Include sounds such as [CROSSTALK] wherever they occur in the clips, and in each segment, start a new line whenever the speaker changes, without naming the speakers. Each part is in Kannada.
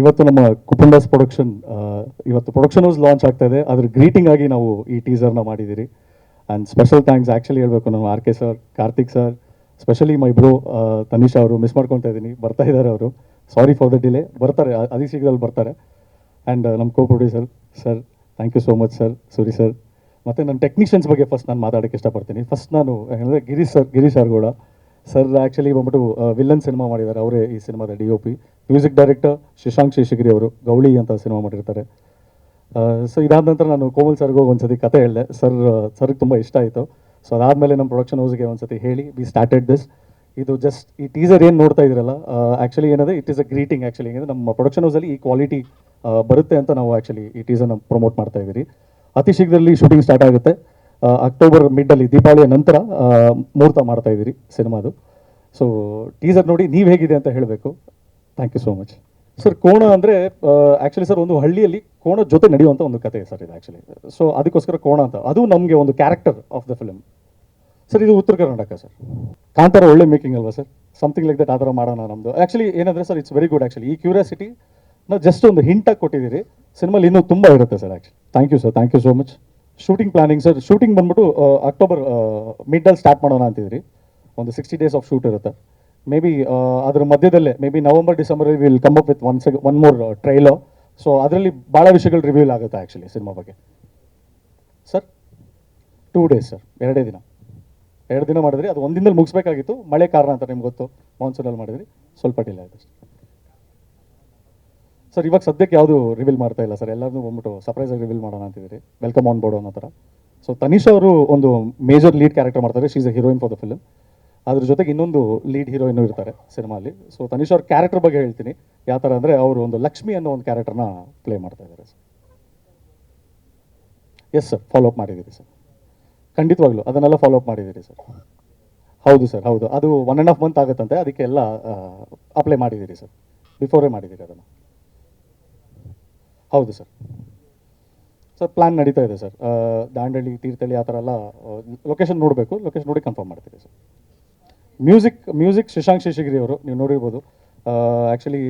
ಇವತ್ತು ನಮ್ಮ ಕುಪುಂಡಸ್ ಪ್ರೊಡಕ್ಷನ್ ಇವತ್ತು ಪ್ರೊಡಕ್ಷನ್ ಹೌಸ್ ಲಾಂಚ್ ಆಗ್ತಾ ಇದೆ. ಅದ್ರ ಗ್ರೀಟಿಂಗ್ ಆಗಿ ನಾವು ಈ ಟೀಸರ್ನ ಮಾಡಿದ್ದೀರಿ. ಆ್ಯಂಡ್ ಸ್ಪೆಷಲ್ ಥ್ಯಾಂಕ್ಸ್ ಆ್ಯಕ್ಚುಲಿ ಹೇಳಬೇಕು ನಮ್ಮ R K sir Karthik sir specially my bro Tanish ಅವರು ಮಿಸ್ ಮಾಡ್ಕೊತಾ ಇದ್ದೀನಿ ಬರ್ತಾ ಇದ್ದಾರೆ ಅವರು. ಸಾರಿ ಫಾರ್ ದ ಡಿಲೇ ಬರ್ತಾರೆ ಅದೇ ಶೀಘ್ರದಲ್ಲಿ ಬರ್ತಾರೆ. ಆ್ಯಂಡ್ ನಮ್ಮ co producer sir thank you so much sir Suri sir ಮತ್ತು ನನ್ನ ಟೆಕ್ನಿಷಿಯನ್ಸ್ ಬಗ್ಗೆ ಫಸ್ಟ್ ನಾನು ಮಾತಾಡೋಕ್ಕೆ ಇಷ್ಟಪಡ್ತೀನಿ. ಫಸ್ಟ್ ನಾನು, ಏನಂದರೆ ಗಿರೀಶ್ ಸರ್ ಗಿರೀಶ್ ಸರ್ ಕೂಡ. ಸರ್ ಆ್ಯಕ್ಚುಲಿ ಬಂದ್ಬಿಟ್ಟು ವಿಲ್ಲನ್ ಸಿನಿಮಾ ಮಾಡಿದ್ದಾರೆ. ಅವರೇ ಈ ಸಿನಿಮಾದ D O P music director Shashank Seshagiri ಅವರು, ಗೌಳಿ ಅಂತ ಸಿನಿಮಾ ಮಾಡಿರ್ತಾರೆ. ಸೊ ಇದಾದ ನಂತರ ನಾನು ಕೋಮಲ್ ಸರ್ಗೆ ಒಂದ್ಸತಿ ಕತೆ ಹೇಳಿದೆ. ಸರ್ ಸರ್ಗೆ ತುಂಬ ಇಷ್ಟ ಆಯಿತು. ಸೊ ಅದಾದಮೇಲೆ ನಮ್ಮ ಪ್ರೊಡಕ್ಷನ್ ಹೌಸ್ಗೆ ಒಂದ್ಸತಿ ಹೇಳಿ ವಿ ಸ್ಟಾರ್ಟೆಡ್ ದಿಸ್ ಇದು ಜಸ್ಟ್ ಈ ಟೀಸರ್ ಏನು ನೋಡ್ತಾ ಇದ್ದೀರಲ್ಲ ಆ್ಯಕ್ಚುಲಿ ಏನಿದೆ it is a greeting actually ಏನಂದರೆ ನಮ್ಮ ಪ್ರೊಡಕ್ಷನ್ ಹೌಸಲ್ಲಿ ಈ ಕ್ವಾಲಿಟಿ ಬರುತ್ತೆ ಅಂತ ನಾವು ಆ್ಯಕ್ಚುಲಿ ಈ ಟೀಸರ್ನ ಪ್ರಮೋಟ್ ಮಾಡ್ತಾ ಇದ್ದೀರಿ. ಅತಿ ಶೀಘ್ರದಲ್ಲಿ ಶೂಟಿಂಗ್ ಸ್ಟಾರ್ಟ್ ಆಗುತ್ತೆ. ಅಕ್ಟೋಬರ್ ಮಿಡ್ಡಲ್ಲಿ ದೀಪಾವಳಿಯ ನಂತರ ಮುಹೂರ್ತ ಮಾಡ್ತಾ ಇದ್ದೀರಿ ಸಿನಿಮಾದು. ಸೊ ಟೀಸರ್ ನೋಡಿ ನೀವು ಹೇಗಿದೆ ಅಂತ ಹೇಳಬೇಕು. Thank you so much sir ಕೋಣ ಅಂದರೆ ಆ್ಯಕ್ಚುಲಿ ಸರ್ ಒಂದು ಹಳ್ಳಿಯಲ್ಲಿ ಕೋಣ ಜೊತೆ ನಡೆಯುವಂಥ ಒಂದು ಕತೆ ಸರ್ ಇದು ಆ್ಯಕ್ಚುಲಿ ಸೊ ಅದಕ್ಕೋಸ್ಕರ ಕೋಣ ಅಂತ. ಅದು ನಮಗೆ ಒಂದು character of the film sir ಇದು ಉತ್ತರ ಕರ್ನಾಟಕ ಸರ್ ಕಾಂತಾರ ಒಳ್ಳೆ ಮೇಕಿಂಗ್ ಅಲ್ವಾ ಸರ್ ಸಮಥಿಂಗ್ ಲೈಕ್ ದಟ್ ಆ ಥರ ಮಾಡೋಣ ನಮ್ಮದು ಆ್ಯಕ್ಚುಲಿ ಏನಂದರೆ sir it's very good actually ಈ ಕ್ಯೂರಿಯಾಸಿಟಿ ನಾವು ಜಸ್ಟ್ ಒಂದು ಹಿಂಟಾಗಿ ಕೊಟ್ಟಿದ್ದೀರಿ. ಸಿನಿಮಾಲಿ ಇನ್ನೂ ತುಂಬ ಇರುತ್ತೆ sir actually thank you sir thank you so much shooting planning sir shooting ಬಂದ್ಬಿಟ್ಟು ಅಕ್ಟೋಬರ್ ಮಿಡ್ಡಲ್ಲಿ ಸ್ಟಾರ್ಟ್ ಮಾಡೋಣ ಅಂತಿದ್ರಿ ಒಂದು ಸಿಕ್ಸ್ಟಿ ಡೇಸ್ ಆಫ್ ಶೂಟ್ ಇರುತ್ತೆ. ಮೇ ಬಿ ಅದ್ರ ಮಧ್ಯದಲ್ಲೇ maybe November December will come up with one sec one more ಟ್ರೈಲೋ so ಅದರಲ್ಲಿ ಭಾಳ ವಿಷಯಗಳು ರಿವೀಲ್ ಆಗುತ್ತೆ ಆ್ಯಕ್ಚುಲಿ ಸಿನಿಮಾ ಬಗ್ಗೆ. ಸರ್ ಟೂ ಡೇಸ್ ಸರ್ ಎರಡೇ ದಿನ. ಎರಡು ದಿನ ಮಾಡಿದ್ರಿ, ಅದು ಒಂದು ಮುಗಿಸ್ಬೇಕಾಗಿತ್ತು. ಮಳೆ ಕಾರಣ ಅಂತ ನಿಮ್ಗೆ ಗೊತ್ತು. ಮಾನ್ಸೂನಲ್ಲಿ ಮಾಡಿದ್ರಿ. ಸ್ವಲ್ಪ ಡಿಲೇ ಆಯಿತು ಸರ್ ಇವಾಗ ಸದ್ಯಕ್ಕೆ ಯಾವುದು ರಿವೀಲ್ ಮಾಡ್ತಾ ಇಲ್ಲ ಸರ್ ಎಲ್ಲರನ್ನೂ ಬಂದ್ಬಿಟ್ಟು ಸರ್ಪ್ರೈಸ್ ಆಗಿ ರಿವೀಲ್ ಮಾಡೋಣ ಅಂತಿದ್ದೀರಿ. ವೆಲ್ಕಮ್ ಆನ್ ಬೋರ್ಡ್ ಅನ್ನೋ ಥರ. ಸೊ ತನಿಷಾ ಅವರು ಒಂದು ಮೇಜರ್ ಲೀಡ್ ಕ್ಯಾರೆಕ್ಟರ್ ಮಾಡ್ತಾರೆ. She's a heroine for the film ಅದ್ರ ಜೊತೆಗೆ ಇನ್ನೊಂದು ಲೀಡ್ ಹೀರೋಯಿನ್ ಇರ್ತಾರೆ ಸಿನಿಮಾಲಿ ಸೊ ತನಿಷ್ ಅವ್ರ ಕ್ಯಾರೆಕ್ಟರ್ ಬಗ್ಗೆ ಹೇಳ್ತೀನಿ. ಯಾವ ಥರ ಅಂದರೆ ಅವರು ಒಂದು ಲಕ್ಷ್ಮಿ ಅನ್ನೋ ಒಂದು ಕ್ಯಾರೆಕ್ಟರ್ನ ಪ್ಲೇ ಮಾಡ್ತಾ ಇದ್ದಾರೆ sir. Yes sir follow up ಮಾಡಿದ್ದೀರಿ ಸರ್. ಖಂಡಿತವಾಗ್ಲೂ ಅದನ್ನೆಲ್ಲ ಫಾಲೋ ಅಪ್ ಮಾಡಿದ್ದೀರಿ ಸರ್. ಹೌದು ಸರ್, ಹೌದು. ಅದು ಒನ್ ಆ್ಯಂಡ್ ಹಾಫ್ ಮಂತ್ ಆಗುತ್ತಂತೆ. ಅದಕ್ಕೆಲ್ಲ ಅಪ್ಲೈ ಮಾಡಿದ್ದೀರಿ ಸರ್. ಬಿಫೋರೇ ಮಾಡಿದ್ದೀರಿ ಅದನ್ನು. ಹೌದು ಸರ್. ಸರ್ ಪ್ಲ್ಯಾನ್ ನಡೀತಾ ಇದೆ ಸರ್. ದಾಂಡಳ್ಳಿ ತೀರ್ಥಳ್ಳಿ ಆ ಥರ ಎಲ್ಲ ಲೊಕೇಶನ್ ನೋಡಬೇಕು. ಲೊಕೇಶನ್ ನೋಡಿ ಕನ್ಫರ್ಮ್ ಮಾಡ್ತೀರಿ sir. Music music Shashank Sheshagiri ಅವರು, ನೀವು ನೋಡಿರ್ಬೋದು. ಆ್ಯಕ್ಚುಲಿ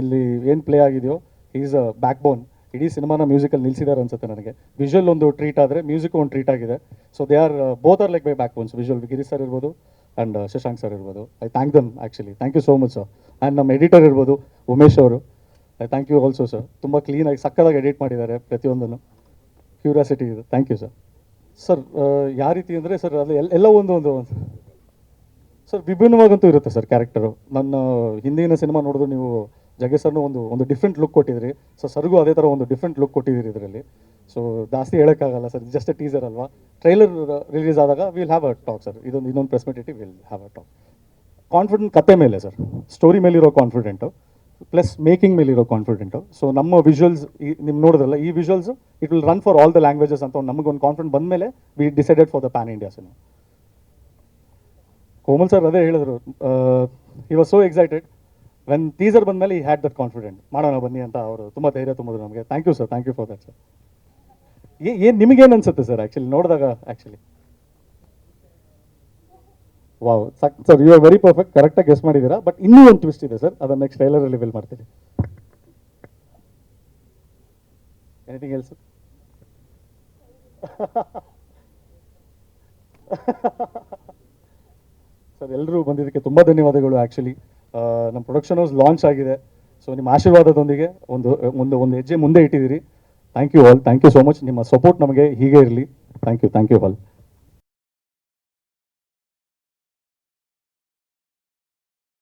ಇಲ್ಲಿ ಏನು ಪ್ಲೇ ಆಗಿದೆಯೋ ಈಸ್ ಅ ಬ್ಯಾಕ್ ಬೋನ್ ಇಡೀ ಸಿನಿಮಾನ ಮ್ಯೂಸಿಕಲ್ಲಿ ನಿಲ್ಸಿದ್ದಾರೆ ಅನ್ಸುತ್ತೆ ನನಗೆ. ವಿಜುವಲ್ ಒಂದು ಟ್ರೀಟ್ ಆದರೆ ಮ್ಯೂಸಿಕ್ ಒಂದು ಟ್ರೀಟ್ ಆಗಿದೆ. So they are both are like by backbones visual Giri sir ಇರ್ಬೋದು ಆ್ಯಂಡ್ ಶಶಾಂಕ್ ಸರ್ ಇರ್ಬೋದು. I thank them actually thank you so much sir and ನಮ್ಮ ಎಡಿಟರ್ ಇರ್ಬೋದು, ಉಮೇಶ್ ಅವರು. I thank you also sir ತುಂಬ ಕ್ಲೀನಾಗಿ ಸಕ್ಕದಾಗಿ ಎಡಿಟ್ ಮಾಡಿದ್ದಾರೆ ಪ್ರತಿಯೊಂದನ್ನು. ಕ್ಯೂರಿಯಾಸಿಟಿ ಇದೆ. ಥ್ಯಾಂಕ್ ಯು ಸರ್ ಸರ್ ಯಾವ ರೀತಿ ಅಂದರೆ ಸರ್ ಅದು ಎಲ್ಲ ಎಲ್ಲ ಒಂದು ಒಂದು ಸರ್, ವಿಭಿನ್ನವಾಗಂತೂ ಇರುತ್ತೆ ಸರ್ ಕ್ಯಾರೆಕ್ಟರು ನನ್ನ ಹಿಂದಿನ ಸಿನಿಮಾ ನೋಡಿದ್ರು ನೀವು ಜಗ್ಗೇಶ್ ಸರ್ನು ಒಂದು ಒಂದು ಡಿಫ್ರೆಂಟ್ ಲುಕ್ ಕೊಟ್ಟಿದ್ರಿ ಸೊ ಸರ್ಗೂ ಅದೇ ಥರ ಒಂದು ಡಿಫ್ರೆಂಟ್ ಲುಕ್ ಕೊಟ್ಟಿದ್ದೀರಿ ಇದರಲ್ಲಿ. ಸೊ ಜಾಸ್ತಿ ಹೇಳೋಕ್ಕಾಗಲ್ಲ ಸರ್ ಜಸ್ಟ್ ಟೀಸರ್ ಅಲ್ವಾ? ಟ್ರೈಲರ್ ರಿಲೀಸ್ ಆದಾಗ will have a talk sir ಇದೊಂದು, ಇನ್ನೊಂದು press meet will have a talk confident ಕತೆ ಮೇಲೆ ಸರ್ ಸ್ಟೋರಿ ಮೇಲಿರೋ ಕಾನ್ಫಿಡೆಂಟು ಪ್ಲಸ್ ಮೇಕಿಂಗ್ ಮೇಲಿರೋ ಕಾನ್ಫಿಡೆಂಟು ಸೊ ನಮ್ಮ ವಿಜುವಲ್ಸ್ ನಿಮ್ಗೆ ನೋಡಿದ್ರಲ್ಲ, ಈ visuals it will run for all the languages ಅಂತ ಒಂದು ನಮಗೊಂದು ಕಾನ್ಫಿಡೆಂಟ್ ಬಂದಮೇಲೆ we decided for the pan India cinema Komal sir ಅದೇ ಹೇಳಿದ್ರು he was so excited when teaser ಬಂದಮೇಲೆ ಈ ಹ್ಯಾಡ್ ದಟ್ ಕಾನ್ಫಿಡೆಂಟ್ ಮಾಡೋಣ ಬನ್ನಿ ಅಂತ ಅವರು ತುಂಬ ಧೈರ್ಯ ತುಂಬಿದ್ರು ನಮಗೆ. Thank you sir thank you for that sir ಏನು ನಿಮಗೇನು ಅನ್ಸುತ್ತೆ ಸರ್ ಆ್ಯಕ್ಚುಲಿ ನೋಡಿದಾಗ actually wow sir you are very perfect ಕರೆಕ್ಟಾಗಿ ಗೆಸ್ ಮಾಡಿದ್ದೀರಾ? ಬಟ್ ಇನ್ನೂ ಒಂದು ಟ್ವಿಸ್ಟ್ ಇದೆ ಸರ್ ಅದನ್ನು ನೆಕ್ಸ್ಟ್ ಟ್ರೈಲರಲ್ಲಿ ಬಿಲ್ ಮಾಡ್ತೀನಿ. ಎನಿಥಿಂಗ್ ಎಲ್ಸ್ [LAUGHS] ಸರ್ ಎಲ್ಲರೂ ಬಂದಿದ್ದಕ್ಕೆ ತುಂಬ ಧನ್ಯವಾದಗಳು ಆ್ಯಕ್ಚುಲಿ ನಮ್ಮ ಪ್ರೊಡಕ್ಷನ್ ಹೌಸ್ ಲಾಂಚ್ ಆಗಿದೆ. ಸೊ ನಿಮ್ಮ ಆಶೀರ್ವಾದದೊಂದಿಗೆ ಒಂದು ಒಂದು ಒಂದು ಹೆಜ್ಜೆ ಮುಂದೆ ಇಟ್ಟಿದ್ದೀರಿ. Thank you all thank you so much ನಿಮ್ಮ ಸಪೋರ್ಟ್ ನಮಗೆ ಹೀಗೆ ಇರಲಿ. Thank you thank you all